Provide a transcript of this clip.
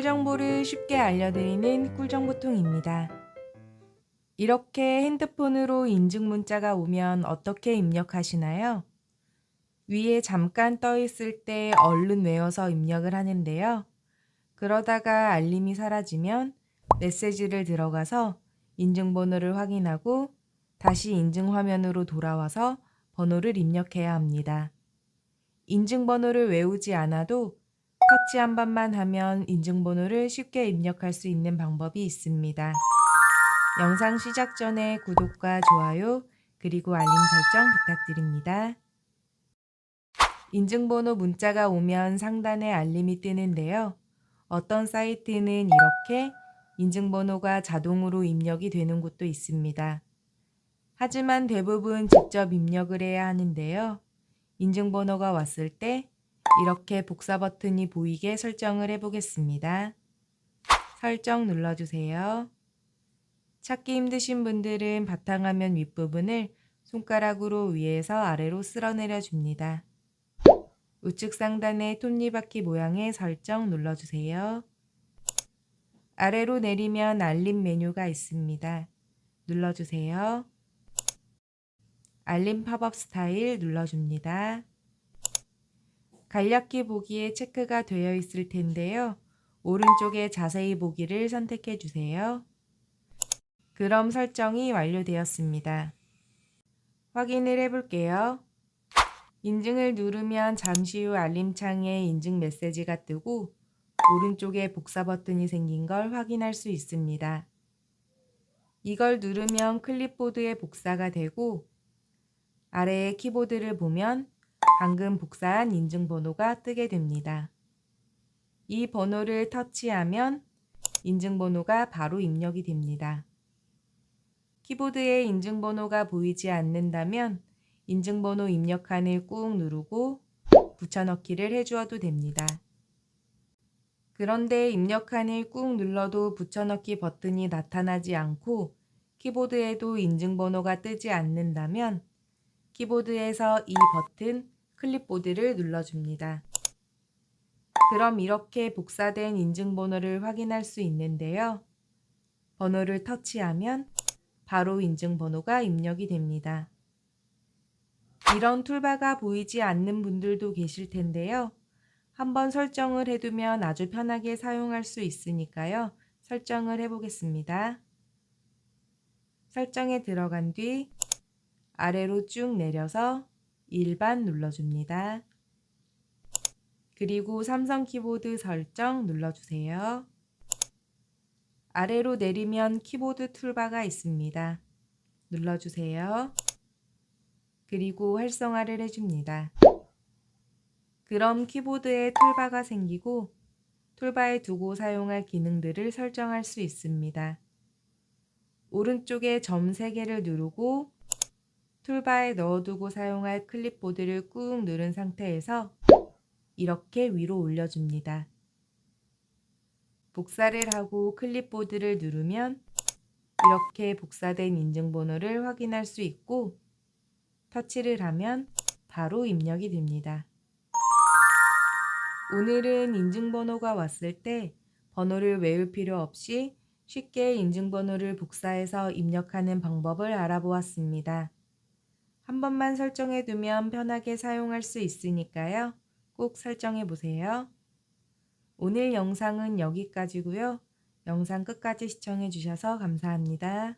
꿀정보를 쉽게 알려드리는 꿀정보통입니다. 이렇게 핸드폰으로 인증 문자가 오면 어떻게 입력하시나요? 위에 잠깐 떠 있을 때 얼른 외워서 입력을 하는데요. 그러다가 알림이 사라지면 메시지를 들어가서 인증번호를 확인하고 다시 인증 화면으로 돌아와서 번호를 입력해야 합니다. 인증번호를 외우지 않아도 터치 한 번만 하면 인증번호를 쉽게 입력할 수 있는 방법이 있습니다. 영상 시작 전에 구독과 좋아요 그리고 알림 설정 부탁드립니다. 인증번호 문자가 오면 상단에 알림이 뜨는데요. 어떤 사이트는 이렇게 인증번호가 자동으로 입력이 되는 곳도 있습니다. 하지만 대부분 직접 입력을 해야 하는데요. 인증번호가 왔을 때 이렇게 복사 버튼이 보이게 설정을 해보겠습니다. 설정 눌러주세요. 찾기 힘드신 분들은 바탕화면 윗부분을 손가락으로 위에서 아래로 쓸어내려 줍니다. 우측 상단의 톱니바퀴 모양의 설정 눌러주세요. 아래로 내리면 알림 메뉴가 있습니다. 눌러주세요. 알림 팝업 스타일 눌러줍니다. 간략히 보기에 체크가 되어 있을 텐데요. 오른쪽에 자세히 보기를 선택해 주세요. 그럼 설정이 완료되었습니다. 확인을 해볼게요. 인증을 누르면 잠시 후 알림창에 인증 메시지가 뜨고 오른쪽에 복사 버튼이 생긴 걸 확인할 수 있습니다. 이걸 누르면 클립보드에 복사가 되고 아래의 키보드를 보면 방금 복사한 인증번호가 뜨게 됩니다. 이 번호를 터치하면 인증번호가 바로 입력이 됩니다. 키보드에 인증번호가 보이지 않는다면 인증번호 입력칸을 꾹 누르고 붙여넣기를 해주어도 됩니다. 그런데 입력칸을 꾹 눌러도 붙여넣기 버튼이 나타나지 않고 키보드에도 인증번호가 뜨지 않는다면 키보드에서 이 버튼 클립보드를 눌러줍니다. 그럼 이렇게 복사된 인증번호를 확인할 수 있는데요. 번호를 터치하면 바로 인증번호가 입력이 됩니다. 이런 툴바가 보이지 않는 분들도 계실 텐데요. 한번 설정을 해두면 아주 편하게 사용할 수 있으니까요. 설정을 해보겠습니다. 설정에 들어간 뒤 아래로 쭉 내려서 일반 눌러줍니다. 그리고 삼성 키보드 설정 눌러주세요. 아래로 내리면 키보드 툴바가 있습니다. 눌러주세요. 그리고 활성화를 해줍니다. 그럼 키보드에 툴바가 생기고 툴바에 두고 사용할 기능들을 설정할 수 있습니다. 오른쪽에 점 3개를 누르고 툴바에 넣어두고 사용할 클립보드를 꾹 누른 상태에서 이렇게 위로 올려줍니다. 복사를 하고 클립보드를 누르면 이렇게 복사된 인증번호를 확인할 수 있고 터치를 하면 바로 입력이 됩니다. 오늘은 인증번호가 왔을 때 번호를 외울 필요 없이 쉽게 인증번호를 복사해서 입력하는 방법을 알아보았습니다. 한 번만 설정해 두면 편하게 사용할 수 있으니까요. 꼭 설정해 보세요. 오늘 영상은 여기까지고요. 영상 끝까지 시청해 주셔서 감사합니다.